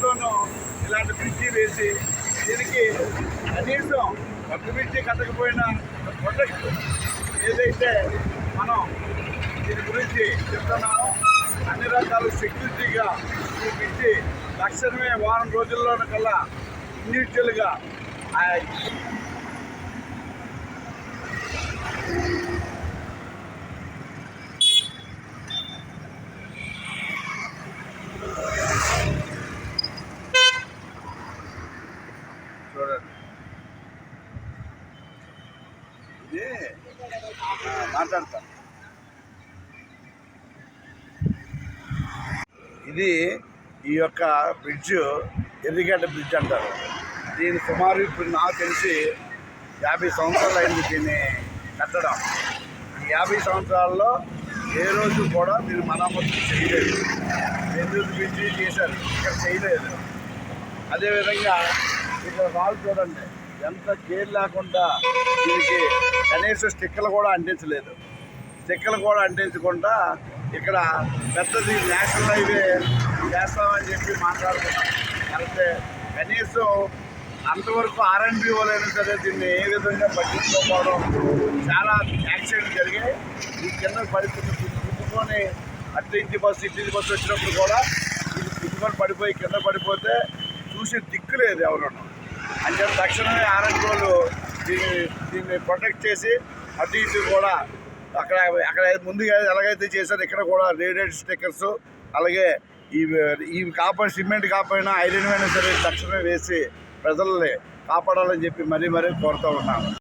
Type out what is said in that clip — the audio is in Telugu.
ఇలాంటి ఇలాంటి బ్రిడ్జి వేసి దీనికి కనీసం పట్టు బ్రిడ్జి కట్టకపోయినా ప్రొటెక్ట్ ఏదైతే మనం దీని గురించి చెప్తున్నామో అన్ని రకాల సెక్యూరిటీగా ఈ బ్రిడ్జి తక్షణమే వారం రోజుల్లోన కల్లా ఇండివిజువల్గా చూడండి. ఇది మాట్లాడతా. ఇది ఈ యొక్క బ్రిడ్జ్ ఎర్రిగడ్డ బ్రిడ్జ్ అంటారు. దీని సుమారు ఇప్పుడు నాకు తెలిసి యాభై సంవత్సరాలు అయింది దీన్ని కట్టడం. ఈ యాభై సంవత్సరాల్లో ఏ రోజు కూడా దీన్ని మరమ్మతు చేయలేదు. ఎందుకు బ్రిడ్జ్ చేశారు? ఇక్కడ చేయలేదు. అదేవిధంగా ఇక్కడ రాళ్ళు చూడండి ఎంత కేర్ లేకుండా దీనికి కనీసం స్టిక్కలు కూడా అంటించలేదు. స్టిక్కలు కూడా అంటించకుండా ఇక్కడ పెద్దది నేషనల్ హైవే చేస్తామని చెప్పి మాట్లాడుకున్నాం అయితే కనీసం అంతవరకు ఆర్ఎన్బి వాళ్ళైనా సరే దీన్ని ఏ విధంగా పట్టించుకోకపోవడం చాలా యాక్సిడెంట్ జరిగాయి ఈ కింద పడిపోయి పుట్టుకొని అటు ఇంటి బస్సు ఇంటి బస్సు వచ్చినప్పుడు కూడా ఇది గుద్దుకొని పడిపోయి కింద పడిపోతే చూసి దిక్కు లేదు ఎవరన్నా అంటే తక్షణమే ఆర్ఎన్బి దీన్ని దీన్ని ప్రొటెక్ట్ చేసి అటు ఇటు కూడా అక్కడ అక్కడ ముందుగా ఎలాగైతే చేశారో ఇక్కడ కూడా రేడియేట్ స్టిక్కర్స్ అలాగే ఈ ఇవి కాపాడి సిమెంట్ కాపాడినా ఐరన్ అయినా సరే తక్షణమే వేసి ప్రజల్ని కాపాడాలని చెప్పి మరీ మరీ కోరుతూ ఉన్నాను.